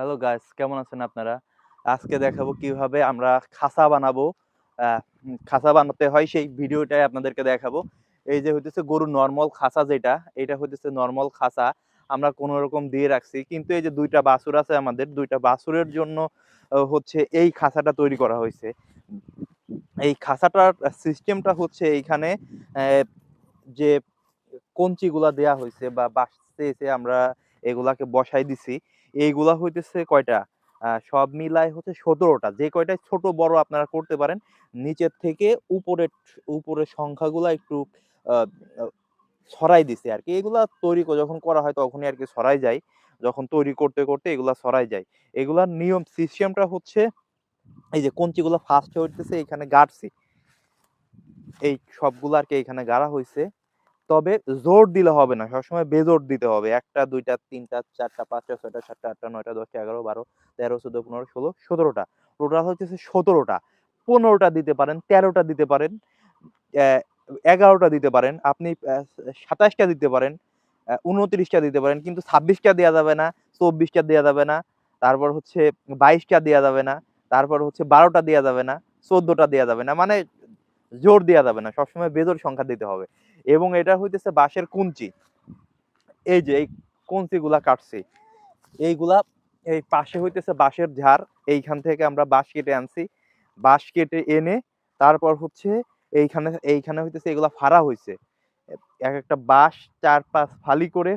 Hello guys কেমন আছেন আপনারা? আজকে দেখাবো কীভাবে আমরা খাসা বানাবো। খাসা বানাতে হয় সেই ভিডিওটাই আপনাদেরকে দেখাবো। এই যে হইতেছে গরুর নর্মাল খাসা যেটা, এটা হইতেছে নর্মাল খাসা। আমরা কোনো রকম দিয়ে রাখছি, কিন্তু এই যে দুইটা বাছুর আছে আমাদের, দুইটা বাছুরের জন্য হচ্ছে এই খাসাটা তৈরি করা হয়েছে। এই খাসাটার সিস্টেমটা হচ্ছে এইখানে যে কঞ্চিগুলা দেয়া হয়েছে বা বাঁচতে আমরা এগুলাকে বসাই দিছি। এইগুলা হইতেছে কয়টা? সব মিলায় হচ্ছে সতেরোটা। যে কয়টাই ছোট বড় আপনারা করতে পারেন। নিচের থেকে উপরের উপরের সংখ্যাগুলা একটু ছড়াই দিছে আর কি। এগুলা তৈরি যখন করা হয় তখনই আর কি ছড়াই যায়। যখন তৈরি করতে করতে এগুলা ছড়াই যায়। এগুলার নিয়ম, সিস্টেমটা হচ্ছে এই যে কঞ্চিগুলো ফার্স্ট হইতেছে এখানে গাড়ছি এই সবগুলো আর কি এখানে গাড়া হয়েছে তবে জোর দিলে হবে না। সবসময় বেজোর দিতে হবে। একটা, দুইটা, তিনটা, চারটা, পাঁচটা, ছয়টা, সাতটা, আটটা, নয়টা, দশটা, এগারো, বারো, তেরো, চোদ্দ, পনেরো, ষোলো, সতেরোটা। টোটাল হচ্ছে সতেরোটা। পনেরোটা দিতে পারেন, তেরোটা দিতে পারেন এগারোটা দিতে পারেন, আপনি সাতাশটা দিতে পারেন উনত্রিশটা দিতে পারেন, কিন্তু ছাব্বিশটা দেওয়া যাবে না, চব্বিশটা দেওয়া যাবে না, তারপর হচ্ছে বাইশটা দেওয়া যাবে না, তারপর হচ্ছে বারোটা দেওয়া যাবে না, চোদ্দটা দেওয়া যাবে না মানে জোর দেওয়া যাবে না। সবসময় বেজোর সংখ্যা দিতে হবে। এবং এটা হইতেছে বাঁশের কুঞ্চি। এই যে এই কুঞ্চিগুলা কাটছি। এইগুলা এই পাশে হইতেছে বাঁশের ঝাড়। এইখান থেকে আমরা বাঁশ কেটে আনছি। বাঁশ কেটে এনে তারপর হচ্ছে এইখানে এইখানে হইতেছে এগুলা ফাড়া হয়েছে এক একটা বাঁশ চার পাঁচ ফালি করে,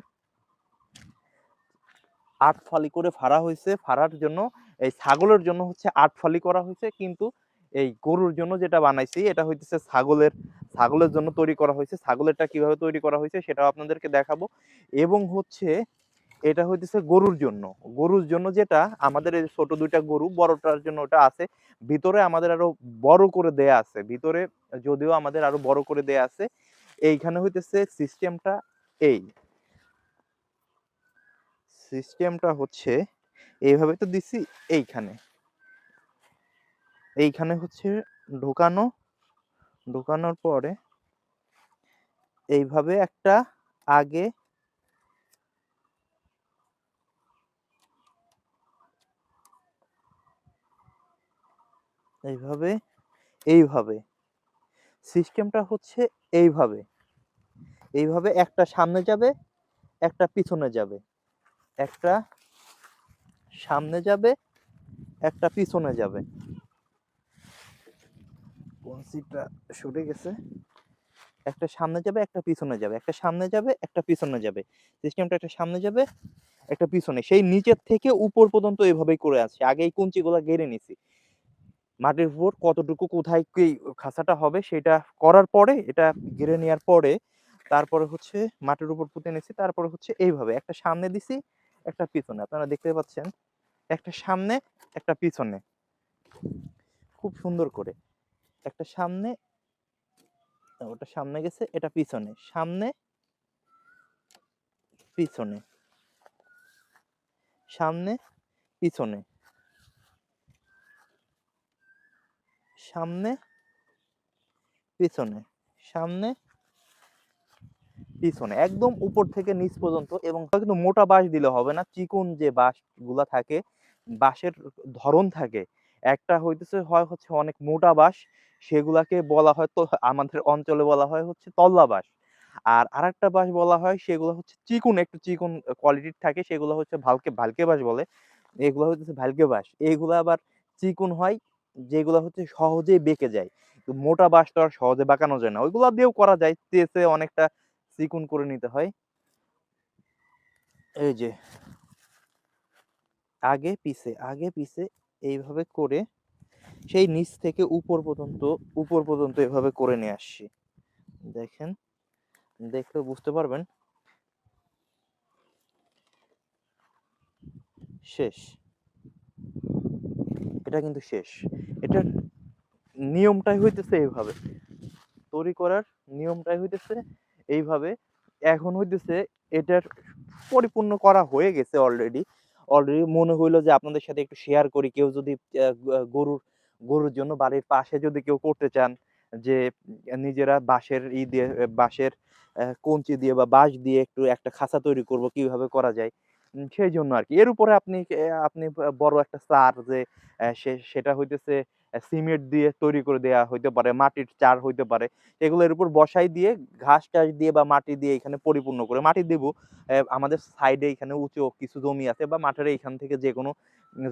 আট ফালি করে ফাড়া হয়েছে ফাড়ার জন্য, এই ছাগলের জন্য হচ্ছে আট ফালি করা হয়েছে কিন্তু এই গরুর জন্য যেটা বানাইছি, এটা হইতেছে ছাগলের ছাগলের জন্য তৈরি করা হয়েছে। ছাগলেরটা কীভাবে তৈরি করা হয়েছে সেটাও আপনাদেরকে দেখাবো। এবং হচ্ছে এটা হইতেছে গরুর জন্য। গরুর জন্য যেটা আমাদের এই ছোট দুইটা গরু, বড়টার জন্য ওটা আছে। ভিতরে আমাদের আরও বড় করে দেয়া আছে। ভিতরে যদিও আমাদের আরও বড় করে দেয়া আছে। এইখানে হইতেছে সিস্টেমটা এই। সিস্টেমটা হচ্ছে, এইভাবে তো দিছি এইখানে। এইখানে হচ্ছে ঢোকানো, ঢোকানোর পরে এইভাবে একটা আগে এইভাবে এইভাবে। সিস্টেমটা হচ্ছে এইভাবে। এইভাবে একটা সামনে যাবে, একটা পিছনে যাবে। একটা সামনে যাবে, একটা পিছনে যাবে। কনসিটা সরে গেছে? একটা সামনে যাবে, একটা পিছনে যাবে। একটা সামনে যাবে, একটা পিছনে যাবে। সিস্টেমটা একটা সামনে যাবে, একটা পিছনে। সেই নিচের থেকে উপর পর্যন্ত এভাবেই করে আছে আগে এই কুঞ্চিগুলো গেড়ে নিছি। মাটির উপর কতটুকু, কোথায়, কি খাঁচাটা হবে সেটা করার পরে, এটা গেড়ে নেওয়ার পরে, তারপরে হচ্ছে মাটির উপর পুঁতে নিছি। তারপরে হচ্ছে এইভাবে। একটা সামনে দিছি, একটা পিছনে। আপনারা দেখতে পাচ্ছেন, একটা সামনে, একটা পিছনে। খুব সুন্দর করে। একটা সামনে, ওটা সামনে গেছে, এটা পিছনে, সামনে পিছনে সামনে পিছনে সামনে পিছনে সামনে, পিছনে, একদম উপর থেকে নিচ পর্যন্ত এবং কিন্তু মোটা বাঁশ দিলে হবে না, চিকন যে বাঁশগুলা থাকে, বাঁশের ধরন থাকে একটা হইতেছে হয় হচ্ছে অনেক মোটা বাঁশ, সেগুলাকে বলা হয় তো, আমাদের অঞ্চলে বলা হয় হচ্ছে তল্লা বাঁশ। আর আরেকটা বাঁশ বলা হয় সেগুলো হচ্ছে চিকুন, একটু চিকুন কোয়ালিটির থাকে, সেগুলো হচ্ছে ভালকে ভালকে বাঁশ বলে। এগুলো হচ্ছে ভালকে বাঁশ। এইগুলো আবার চিকুন হয়, যেগুলো হচ্ছে সহজেই বেঁকে যায়। মোটা বাঁশ তো আর সহজে বাঁকানো যায় না। ওইগুলো দিয়েও করা যায় তেসে অনেকটা চিকুন করে নিতে হয়। এই যে, আগে পিছে আগে পিছে এইভাবে করে সেই নিচ থেকে উপর পর্যন্ত উপর পর্যন্ত এভাবে করে নিয়ে আসছি। দেখেন, দেখলে বুঝতে পারবেন। শেষ। এটা কিন্তু শেষ। এটার নিয়মটাই হইতেছে এইভাবে। তৈরি করার নিয়মটাই হইতেছে এইভাবে। এখন হইতেছে এটার পরিপূর্ণ করা হয়ে গেছে অলরেডি অলরেডি মনে হইল যে আপনাদের সাথে একটু শেয়ার করি। কেউ যদি গরুর গরুর জন্য বাড়ির পাশে যদি কেউ করতে চান যে, নিজেরা বাঁশের ই দিয়ে, বাঁশের কঞ্চি দিয়ে বা বাঁশ দিয়ে একটু একটা খাঁচা তৈরি করব কীভাবে করা যায় সেই জন্য আর কি এর উপরে আপনি আপনি বড় একটা সার যে সেটা হইতেছে সিমেন্ট দিয়ে তৈরি করে দেয়া হইতে পারে, মাটির চার হইতে পারে, এগুলোর উপর বসাই দিয়ে ঘাস টাস দিয়ে বা মাটি দিয়ে এখানে পরিপূর্ণ করে, মাটি দিব আমাদের সাইডে এখানে উঁচু কিছু জমি আছে বা মাঠের এইখান থেকে যে কোনো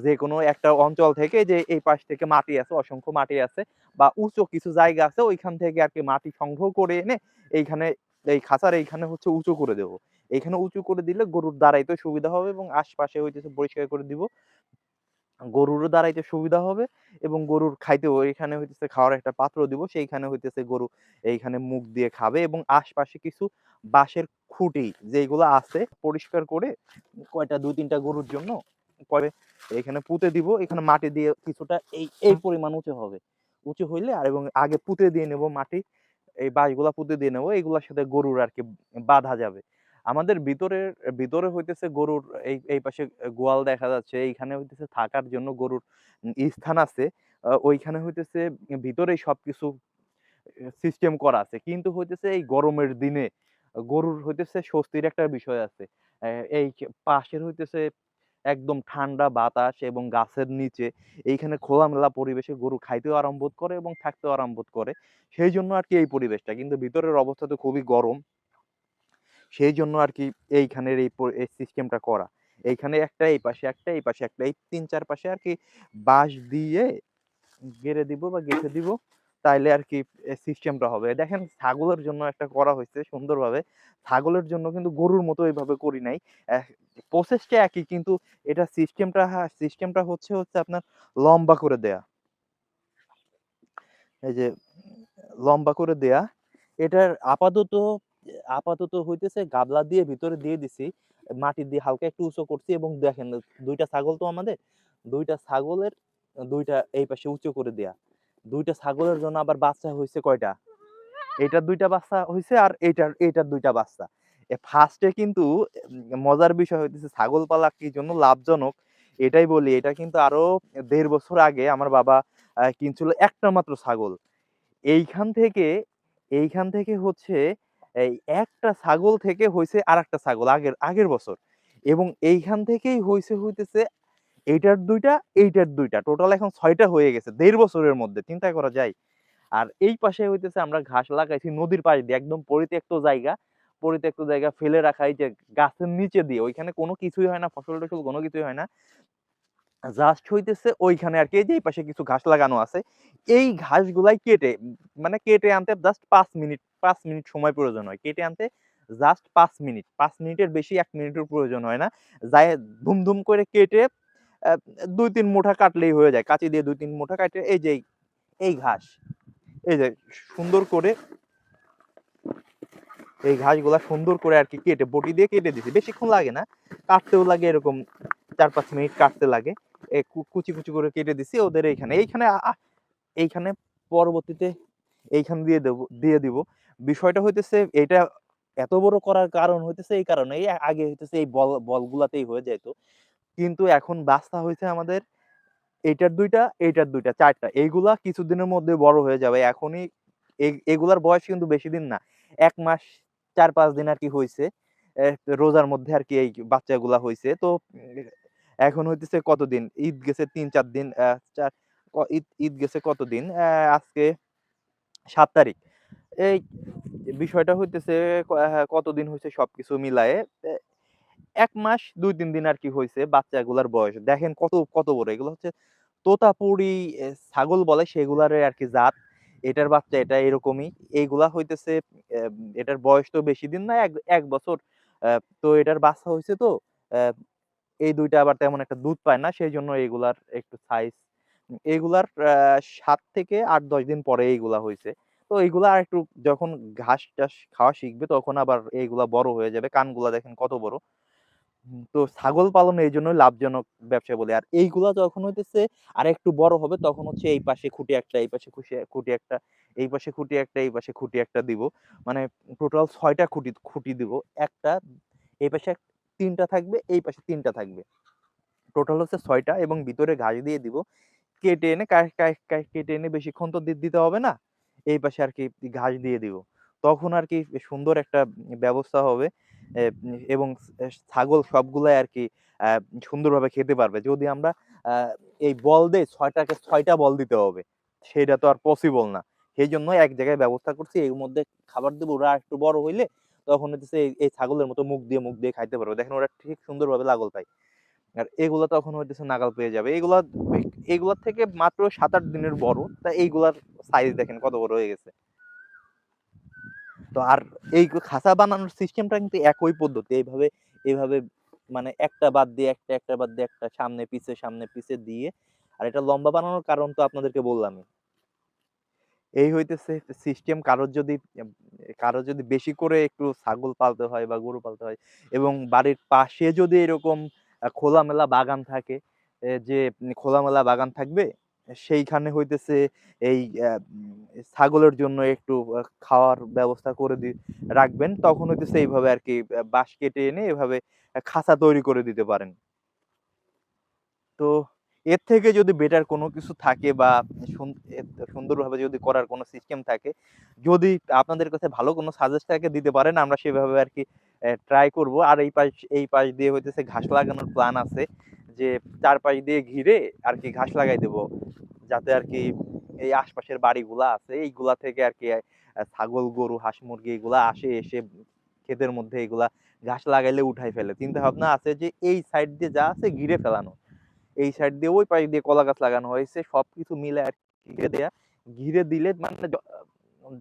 যে কোনো একটা অঞ্চল থেকে যে এই পাশ থেকে মাটি আছে, অসংখ্য মাটি আছে বা উঁচু কিছু জায়গা আছে, ওইখান থেকে আর কি মাটি সংগ্রহ করে এনে এইখানে, এই খাঁচার এইখানে হচ্ছে উঁচু করে দেবো। এখানে উঁচু করে দিলে গরুর দাঁড়াইতে সুবিধা হবে এবং আশপাশে হইতেছে পরিষ্কার করে দিব। গরুরও দাঁড়াইতে সুবিধা হবে এবং গরুর খাইতেও এখানে হইতেছে খাওয়ার একটা পাত্র দিব, সেইখানে হইতেছে গরু এইখানে মুখ দিয়ে খাবে এবং আশপাশে কিছু বাঁশের খুঁটি যেগুলো আছে পরিষ্কার করে কয়টা, দুই তিনটা গরুর জন্য করে এখানে পুঁতে দিব, এখানে মাটি দিয়ে কিছুটা এই এই পরিমাণ উঁচু হবে। উঁচু হইলে আর এবং আগে পুঁতে দিয়ে নেব মাটি, এই বাঁশগুলা পুঁতে দিয়ে নেব এইগুলার সাথে গরুর আর কি বাঁধা যাবে। আমাদের ভিতরের ভিতরে হইতেছে গরুর এই এই পাশে গোয়াল দেখা যাচ্ছে, এইখানে হইতেছে থাকার জন্য গরুর স্থান আছে। ওইখানে হইতেছে ভিতরেই সবকিছু সিস্টেম করা আছে। কিন্তু হইতেছে এই গরমের দিনে গরুর হইতেছে স্বস্তির একটা বিষয় আছে। এই পাশের হইতেছে একদম ঠান্ডা বাতাস এবং গাছের নিচে, এইখানে খোলামেলা পরিবেশে গরু খাইতেও আরম্ভ করে এবং থাকতেও আরম্ভ করে। সেই জন্য আর কি এই পরিবেশটা। কিন্তু ভিতরের অবস্থা তো খুবই গরম। সেই জন্য আর কি এইখানের এই সিস্টেমটা করা। এইখানে একটা, এই পাশে একটা, এই পাশে একটা, এই তিন চার পাশে আর কি বাঁশ দিয়ে গেড়ে দিব বা গেঁথে দিব, তাইলে আর কি সিস্টেমটা হবে। দেখেন ছাগলের জন্য একটা করা হয়েছে সুন্দরভাবে। ছাগলের জন্য কিন্তু গরুর মতো এইভাবে করি নাই। প্রসেসটা একই, কিন্তু এটা সিস্টেমটা সিস্টেমটা হচ্ছে হচ্ছে আপনার লম্বা করে দেয়া। এই যে, লম্বা করে দেয়া। এটার আপাতত আপাতত হইতেছে গাবলা দিয়ে ভিতরে দিয়ে দিছি, মাটি দিয়ে হালকা একটু উঁচু করছি এবং দেখেন দুইটা ছাগল তো আমাদের, দুইটা ছাগলের, দুইটা এই পাশে উঁচু করে দেয়া, দুইটা ছাগলের জন্য আবার বাচ্চা হয়েছে কয়টা? এটার দুইটা বাচ্চা হয়েছে আর এইটার এইটার দুইটা বাচ্চা। ফার্স্টে কিন্তু মজার বিষয় হইতেছে ছাগল পালা কি জন্য লাভজনক, এটাই বলি, এটা কিন্তু আরও দেড় বছর আগে আমার বাবা কিনছিল একটা মাত্র ছাগল। এইখান থেকে এইখান থেকে হচ্ছে এই একটা ছাগল থেকে হয়েছে আর একটা ছাগল আগের আগের বছর। এবং এইখান থেকেই হয়েছে হইতেছে এইটার দুইটা এইটার দুইটা। টোটাল এখন ছয়টা হয়ে গেছে, দেড় বছরের মধ্যে, চিন্তা করা যায়। আর এই পাশে হইতেছে আমরা ঘাস লাগাইছি নদীর পাশ দিয়ে, একদম পরিত্যক্ত জায়গা। পরিত্যক্ত জায়গা ফেলে রাখা, এই যে গাছের নিচে দিয়ে, ওইখানে কোনো কিছুই হয় না ফসল টসল কোনো কিছুই হয় না। জাস্ট হইতেছে ওইখানে আর কি এই যে এই পাশে কিছু ঘাস লাগানো আছে। এই ঘাসগুলাই কেটে মানে কেটে আনতে জাস্ট পাঁচ মিনিট পাঁচ মিনিট সময় প্রয়োজন হয়। কেটে আনতে জাস্ট পাঁচ মিনিট, পাঁচ মিনিটের বেশি এক মিনিটের প্রয়োজন হয় না। যাই ধুম ধুম করে কেটে দুই তিন মুঠা কাটলেই হয়ে যায়। কাঁচি দিয়ে দুই তিন মুঠা কাটে, এই যে এই- ঘাস, এই যে সুন্দর করে এই ঘাসগুলা সুন্দর করে আর কি কেটে, বটি দিয়ে কেটে দিছি। বেশিক্ষণ লাগে না, কাটতেও লাগে এরকম চার পাঁচ মিনিট কাটতে লাগে। কুচি কুচি করে কেটে দিছি ওদের এইখানে। এইখানে এইখানে পরবর্তীতে এইখানে দিয়ে দেব, দিয়ে দিব। বিষয়টা হইতেছে এটা এত বড় করার কারণ হইতেছে এই কারণে এই আগে হইতেছে এই বল, বলগুলাতেই হয়ে যেত কিন্তু এখন বাস্তা হয়েছে আমাদের এইটার দুইটা এইটার দুইটা, চারটা। এইগুলা কিছুদিনের মধ্যে বড় হয়ে যাবে। এখনই এগুলার বয়স কিন্তু বেশি দিন না। এক মাস, চার, পাঁচ দিন আর কি হয়েছে রোজার মধ্যে আর কি এই বাচ্চাগুলা হয়েছে তো এখন হইতেছে কতদিন? ঈদ গেছে তিন, চার দিন চার ঈদ ঈদ গেছে কতদিন? আজকে সাত তারিখ। এই বিষয়টা হইতেছে কতদিন হয়েছে সবকিছু মিলায়ে এক মাস, দুই, তিন দিন আর কি হয়েছে বাচ্চাগুলার বয়স। দেখেন কত কত বড়। এগুলো হচ্ছে তোতাপুরি ছাগল বলে সেগুলার আর কি জাত। এটার বাচ্চা এটা এরকমই। এইগুলা হইতেছে এটার বয়স তো বেশি দিন না, এক এক বছর। তো এটার বাচ্চা হয়েছে তো এই দুইটা আবার তেমন একটা দুধ পায় না সেই জন্য এইগুলার একটু সাইজ এইগুলার সাত থেকে আট, দশ দিন পরে এইগুলা হয়েছে তো এইগুলা আর একটু যখন ঘাস টাস খাওয়া শিখবে তখন আবার এইগুলা বড় হয়ে যাবে, কানগুলা দেখেন কত বড়। তো ছাগল পালন এই জন্য লাভজনক ব্যবসা বলে। আর এইগুলা যখন হইতেছে আর একটু বড় হবে তখন হচ্ছে এই পাশে খুঁটি একটা, এই পাশে খুঁটি একটা, এই পাশে খুঁটি একটা, এই পাশে খুঁটি একটা দিব। মানে টোটাল ছয়টা খুঁটি খুঁটি দিব। একটা, এই পাশে তিনটা থাকবে, এই পাশে তিনটা থাকবে। টোটাল হচ্ছে ছয়টা এবং ভিতরে ঘাস দিয়ে দিব। কেটে এনে কেটে এনে বেশিক্ষণ তো দিতে হবে না, এই পাশে আর কি ঘাস দিয়ে দিব। তখন আর কি সুন্দর একটা ব্যবস্থা হবে এবং ছাগল সবগুলাই আর কি সুন্দরভাবে খেতে পারবে। যদি আমরা এই বল দেই, ছয়টাকে, ছয়টা বল দিতে হবে, সেটা তো আর পসিবল না। সেই জন্য এক জায়গায় ব্যবস্থা করছি, এর মধ্যে খাবার দেবো। ওরা একটু বড় হইলে তখন হচ্ছে এই- ছাগলের মতো মুখ দিয়ে মুখ দিয়ে খাইতে পারবে। দেখেন ওরা ঠিক সুন্দরভাবে লাগল পায়। আর এগুলা তখন হইতেছে নাগাল পেয়ে যাবে। এগুলা এগুলার থেকে মাত্র সাত আট দিনের বড়। তা এইগুলার সাইজ দেখেন কত বড় হয়ে গেছে। তো আর এই খাঁচা বানানোর সিস্টেমটা কিন্তু একই পদ্ধতি। এইভাবে এইভাবে মানে একটা বাদ দিয়ে একটা একটা বাদ দিয়ে একটা, সামনে, পিছে সামনে, পিছে দিয়ে। আর এটা লম্বা বানানোর কারণ তো আপনাদেরকে বললামই। এই হইতেছে সিস্টেম কারোর যদি কারোর যদি বেশি করে একটু ছাগল পালতে হয় বা গরু পালতে হয় এবং বাড়ির পাশে যদি এরকম খোলামেলা বাগান থাকে যে খোলামেলা বাগান থাকবে, সেইখানে হইতেছে এই ছাগলের জন্য একটু খাওয়ার ব্যবস্থা করে দি, রাখবেন, তখন হইতেছে এইভাবে আর কি বাঁশ কেটে এনে এভাবে খাঁচা তৈরি করে দিতে পারেন। তো এর থেকে যদি বেটার কোনো কিছু থাকে বা সুন্দরভাবে যদি করার কোনো সিস্টেম থাকে, যদি আপনাদের কাছে ভালো কোনো সাজেস্ট থাকে, দিতে পারেন, আমরা সেভাবে আর কি ট্রাই করব। আর এই পাশ এই পাশ দিয়ে হইতেছে ঘাস লাগানোর প্ল্যান আছে যে চারপাশ দিয়ে ঘিরে আর কি ঘাস লাগাই দেব, যাতে আর কি এই আশপাশের বাড়িগুলা আছে, এইগুলা থেকে আর কি ছাগল, গরু, হাঁস, মুরগি এগুলা আসে, এসে ক্ষেতের মধ্যে এগুলা ঘাস লাগাইলে উঠাই ফেলে। চিন্তা ভাবনা আছে যে এই সাইড দিয়ে যা আছে ঘিরে ফেলানো। এই সাইড দিয়ে ওই পাশ দিয়ে কলা গাছ লাগানো হয়েছে, সবকিছু মিলে আর ঘিরে দেয়া। ঘিরে দিলে মানে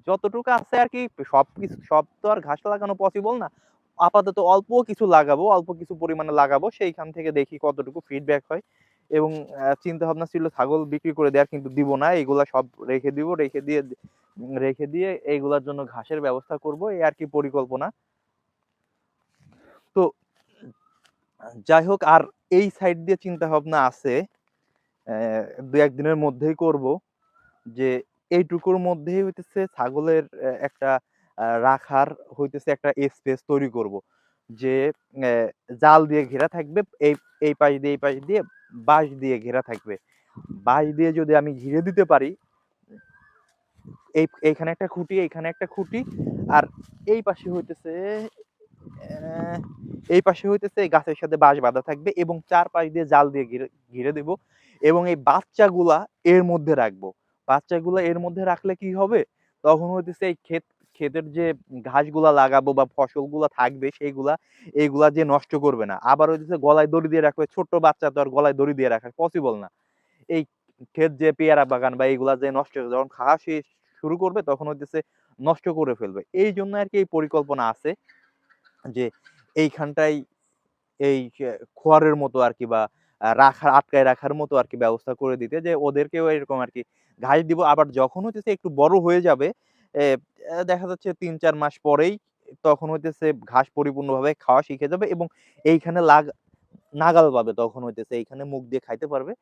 যতটুকু আছে আর কি, সবকিছু, সব তো আর ঘাস লাগানো পসিবল না। আপাতত অল্প কিছু লাগাবো, অল্প কিছু পরিমাণে লাগাবো, সেইখান থেকে দেখি কতটুকু ফিডব্যাক হয়। এবং চিন্তা ভাবনা ছিল ছাগল বিক্রি করে দেওয়ার কিন্তু দিব না এগুলা সব রেখে দিব, রেখে দিয়ে রেখে দিয়ে এইগুলার জন্য ঘাসের ব্যবস্থা করব, এই আর কি পরিকল্পনা তো যাই হোক আর এই সাইড দিয়ে চিন্তা ভাবনা আছে দু একদিনের মধ্যেই করব, যে এইটুকুর মধ্যেই হইতেছে ছাগলের একটা রাখার হইতেছে একটা স্পেস তৈরি করব, যে জাল দিয়ে ঘেরা থাকবে, এই এই পাশ দিয়ে, এই পাশ দিয়ে, বাঁশ দিয়ে ঘেরা থাকবে। বাঁশ দিয়ে যদি আমি ঘিরে দিতে পারি, এই, এইখানে একটা খুঁটি, এইখানে একটা খুঁটি, আর এই পাশে হইতেছে এই পাশে হইতেছে গাছের সাথে বাঁশ বাঁধা থাকবে এবং চার পাশ দিয়ে জাল দিয়ে ঘিরে ঘিরে দেব এবং এই বাচ্চাগুলা এর মধ্যে রাখব। বাচ্চাগুলা এর মধ্যে রাখলে কি হবে? তখন হইতেছে এই ক্ষেত, ক্ষেতের যে ঘাসগুলা লাগাবো বা ফসলগুলা থাকবে সেইগুলা, এইগুলা যে নষ্ট করবে না। আবার হইতেছে গলায় দড়ি দিয়ে রাখবে ছোট্ট বাচ্চা তো আর গলায় দড়ি দিয়ে রাখা পসিবল না। এই ক্ষেত যে পেয়ারা বাগান বা এইগুলা যে নষ্ট যখন খাওয়া শুরু করবে তখন হইতেছে নষ্ট করে ফেলবে। এই জন্য আর কি এই পরিকল্পনা আছে। যে এইখানটাই এই খোয়ারের মতো আর কি বা রাখার, আটকায় রাখার মতো আর কি ব্যবস্থা করে দিতে যে ওদেরকেও এরকম আর কি ঘাস দিব। আবার যখন হইতেছে একটু বড় হয়ে যাবে দেখা যাচ্ছে তিন চার মাস পরেই তখন হইতেছে ঘাস পরিপূর্ণভাবে খাওয়া শিখে যাবে এবং এইখানে লাগ, নাগাল পাবে তখন হইতেছে। এইখানে মুখ দিয়ে খাইতে পারবে।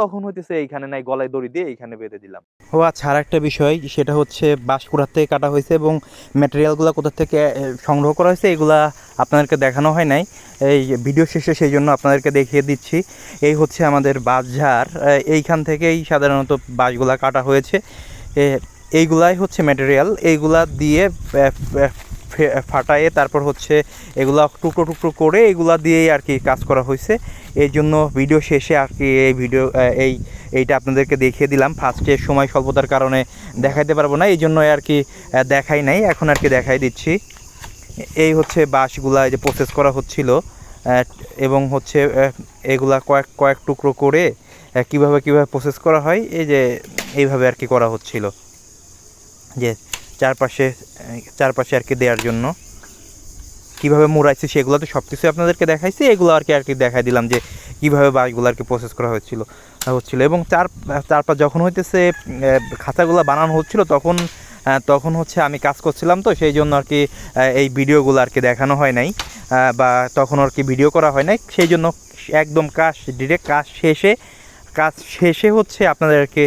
তখন হইতেছে এইখানে নাই, গলায় দড়ি দিয়ে এইখানে বেঁধে দিলাম। ও আচ্ছা আর একটা বিষয়, সেটা হচ্ছে বাঁশকুড়ার থেকে কাটা হয়েছে এবং ম্যাটেরিয়ালগুলো কোথা থেকে সংগ্রহ করা হয়েছে, এগুলা আপনাদেরকে দেখানো হয় নাই। এই ভিডিও শেষে সেই জন্য আপনাদেরকে দেখিয়ে দিচ্ছি। এই হচ্ছে আমাদের বাঁশঝাড়। এইখান থেকেই সাধারণত বাঁশগুলা কাটা হয়েছে। এইগুলাই হচ্ছে ম্যাটেরিয়াল এইগুলা দিয়ে ফাটায়ে তারপর হচ্ছে এগুলা টুকরো টুকরো করে এগুলা দিয়েই আর কি কাজ করা হয়েছে। এই জন্য ভিডিও শেষে আর কি এই ভিডিও এই, এইটা আপনাদেরকে দেখিয়ে দিলাম। ফার্স্টে সময় স্বল্পতার কারণে দেখাইতে পারব না, এই জন্য আর কি দেখাই নাই। এখন আর কি দেখাই দিচ্ছি। এই হচ্ছে বাঁশগুলা যে প্রসেস করা হচ্ছিল এবং হচ্ছে এগুলা কয়েক কয়েক টুকরো করে কীভাবে কীভাবে প্রসেস করা হয়, এই যে, এইভাবে আর কি করা হচ্ছিল। যে চারপাশে চারপাশে আর কি দেওয়ার জন্য। কীভাবে মুড়াইছে সেগুলো তো সব কিছু আপনাদেরকে দেখাইছি, এগুলো আর কি আর কি দেখাই দিলাম যে কীভাবে বাসগুলো আর কি প্রসেস করা হচ্ছিল হচ্ছিল। এবং চার চারপা যখন হইতেছে খাঁচাগুলো বানানো হচ্ছিল, তখন তখন হচ্ছে আমি কাজ করছিলাম তো, সেই জন্য আর কি এই ভিডিওগুলো আর কি দেখানো হয় নাই বা তখন আর কি ভিডিও করা হয় নাই। সেই জন্য একদম কাজ ডিরেক্ট কাজ শেষে কাজ শেষে হচ্ছে আপনাদেরকে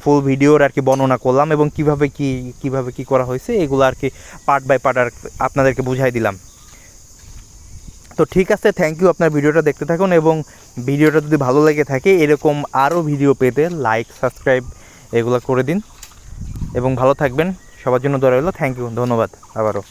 ফুল ভিডিওর আর কি বর্ণনা করলাম এবং কীভাবে কি কীভাবে কি করা হয়েছে এগুলো আর কি পার্ট বাই পার্ট আর আপনাদেরকে বুঝাই দিলাম। তো ঠিক আছে থ্যাংক ইউ আপনার ভিডিওটা দেখতে থাকুন এবং ভিডিওটা যদি ভালো লেগে থাকে, এরকম আরও ভিডিও পেতে লাইক সাবস্ক্রাইব এগুলো করে দিন। এবং ভালো থাকবেন। সবার জন্য দোয়া রইল। থ্যাংক ইউ ধন্যবাদ। আবারও।